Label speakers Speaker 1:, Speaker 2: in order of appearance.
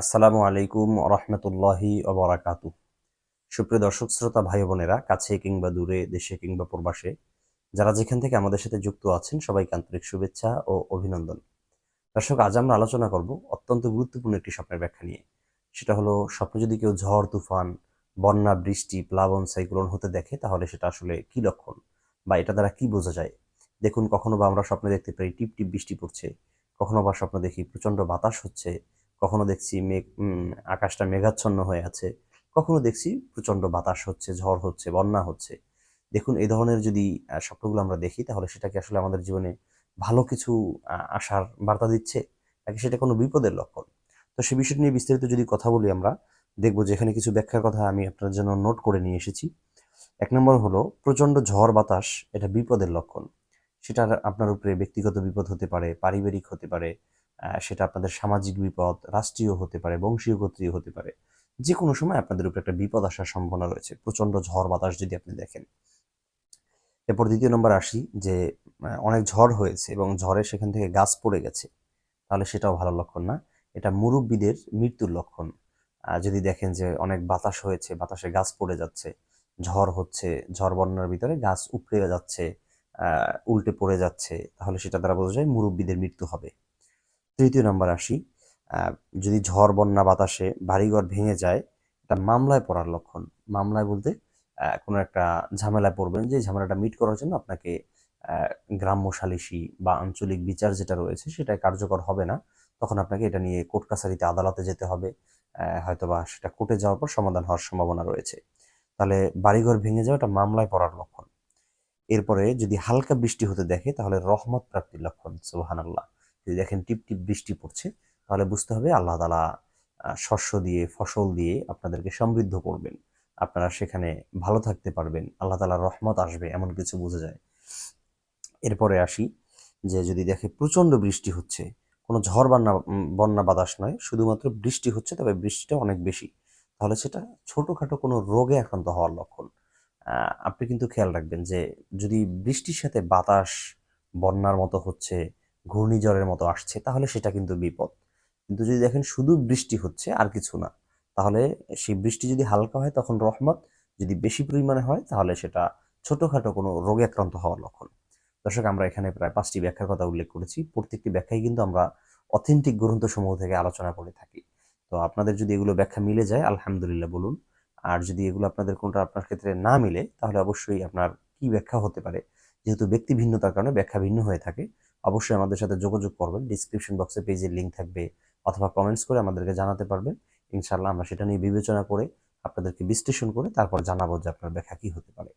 Speaker 1: আসসালামু আলাইকুম রহমতুল্লাহি অবরাকাতু সুপ্রিয় দর্শক, শ্রোতা, ভাই বোনেরা, কাছে কিংবা দূরে, দেশে কিংবা প্রবাসে, যারা যেখান থেকে আমাদের সাথে যুক্ত আছেন, সবাইকে আন্তরিক শুভেচ্ছা ও অভিনন্দন। দর্শক, আজ আমরা আলোচনা করব অত্যন্ত গুরুত্বপূর্ণ একটি স্বপ্নের ব্যাখ্যা নিয়ে। সেটা হলো, স্বপ্ন যদি কেউ ঝড়, তুফান, বন্যা, বৃষ্টি, প্লাবন, সাইক্লোন হতে দেখে, তাহলে সেটা আসলে কি লক্ষণ বা এটা দ্বারা কি বোঝা যায়? দেখুন, কখনো বা আমরা স্বপ্নে দেখতে পাই টিপ টিপ বৃষ্টি পড়ছে, কখনো বা স্বপ্ন দেখি প্রচণ্ড বাতাস হচ্ছে কখনো দেখছি মেঘ আকাশটা মেঘাচ্ছন্ন হয়ে আছে। কখনো দেখছি প্রচণ্ড বাতাস হচ্ছে, ঝড় হচ্ছে, বন্যা হচ্ছে। দেখুন, এই ধরনের যদি স্বপ্নগুলো আমরা দেখি, তাহলে সেটাকে আসলে আমাদের জীবনে ভালো কিছু আশার বার্তা দিচ্ছে। নাকি সেটা কোনো বিপদের লক্ষণ? তো সে বিষয়টি নিয়ে বিস্তারিত যদি কথা বলি আমরা, দেখব যে এখানে কিছু ব্যাখ্যার কথা আমি আপনার জন্য নোট করে নিয়ে এসেছি। এক নম্বর হলো, প্রচণ্ড ঝড় বাতাস, এটা বিপদের লক্ষণ। সেটা আপনার উপরে ব্যক্তিগত বিপদ হতে পারে, পারিবারিক হতে পারে সেটা আপনাদের সামাজিক বিপদ, রাষ্ট্রীয় হতে পারে বংশীয় গোত্রীয় হতে পারে যে কোনো সময় আপনাদের উপরে একটা বিপদ আসার সম্ভাবনা রয়েছে প্রচণ্ড ঝড় বাতাস যদি আপনি দেখেন। এরপর দ্বিতীয় নম্বর আসি, যে অনেক ঝড় হয়েছে এবং ঝড়ে সেখান থেকে গাছ পড়ে গেছে, তাহলে সেটাও ভালো লক্ষণ না। এটা মুরব্বীদের মৃত্যুর লক্ষণ। যদি দেখেন যে, অনেক বাতাস হয়েছে, বাতাসে গাছ পড়ে যাচ্ছে, ঝড় হচ্ছে, ঝড় বন্যার ভিতরে গাছ উপড়ে যাচ্ছে উল্টে পড়ে যাচ্ছে, তাহলে সেটা দ্বারা বোঝা যায় মুরব্বীদের মৃত্যু হবে। তৃতীয় নাম্বার আসি যদি ঝড় বন্যা বাতাসে বাড়িঘর ভেঙে যায়, এটা মামলায় পড়ার লক্ষণ। মামলায় বলতে কোনো একটা ঝামেলায় পড়বেন, যে ঝামেলাটা মিট করার জন্য আপনাকে গ্রাম্য সালিসি বা আঞ্চলিক বিচার যেটা রয়েছে সেটা কার্যকর হবে না। তখন আপনাকে এটা নিয়ে কোর্ট কাছারিতে আদালতে যেতে হবে হয়তোবা সেটা কোর্টে যাওয়ার পর সমাধান হওয়ার সম্ভাবনা রয়েছে। তাহলে বাড়িঘর ভেঙে যাওয়া এটা মামলায় পড়ার লক্ষণ। এরপরে যদি হালকা বৃষ্টি হতে দেখে, তাহলে রহমত প্রাপ্তির লক্ষণ, সুবহানাল্লাহ। যদি দেখেন টিপ টিপ বৃষ্টি পড়ছে, তাহলে বুঝতে হবে আল্লাহ তালা শস্য দিয়ে, ফসল দিয়ে আপনাদেরকে সমৃদ্ধ করবেন। আপনারা সেখানে ভালো থাকতে পারবেন, আল্লাহ তালার রহমত আসবে, এমন কিছু বোঝা যায়। এরপরে আসি, যে যদি দেখে প্রচণ্ড বৃষ্টি হচ্ছে, কোনো ঝড় বন্যা বন্যা বাতাস নয়, শুধুমাত্র বৃষ্টি হচ্ছে, তবে বৃষ্টিটা অনেক বেশি। তাহলে সেটা ছোটোখাটো কোনো রোগে আক্রান্ত হওয়ার লক্ষণ। আপনি কিন্তু খেয়াল রাখবেন যে যদি বৃষ্টির সাথে বাতাস, বন্যার মতো হচ্ছে ঘূর্ণিঝড়ের মতো আসছে, তাহলে সেটা কিন্তু বিপদ। কিন্তু যদি দেখেন শুধু বৃষ্টি হচ্ছে আর কিছু না, তাহলে সেই বৃষ্টি যদি হালকা হয় তখন রহমত, যদি বেশি পরিমাণে হয় তাহলে সেটা ছোটোখাটো কোনো রোগে আক্রান্ত হওয়ার লক্ষণ। দর্শক, আমরা এখানে প্রায় পাঁচটি ব্যাখ্যার কথা উল্লেখ করেছি। প্রত্যেকটি ব্যাখ্যাই কিন্তু আমরা অথেন্টিক গ্রন্থসমূহ থেকে আলোচনা করে থাকি। তো আপনাদের যদি এগুলো ব্যাখ্যা মিলে যায়, আলহামদুলিল্লাহ বলুন। আর যদি এগুলো আপনাদের কোনটা আপনার ক্ষেত্রে না মিলে, তাহলে অবশ্যই আপনার কি ব্যাখ্যা হতে পারে, যেহেতু ব্যক্তি ভিন্নতার কারণে ব্যাখ্যা ভিন্ন হয়ে থাকে। অবশ্যই আমাদের সাথে যোগাযোগ করবেন। ডিসক্রিপশন বক্সে পেজের লিঙ্ক থাকবে অথবা কমেন্টস করে আমাদেরকে জানাতে পারবেন। ইনশাল্লাহ আমরা সেটা নিয়ে বিবেচনা করে আপনাদেরকে বিশ্লেষণ করে তারপর জানাব যে আপনার ব্যাখ্যা কি হতে পারে।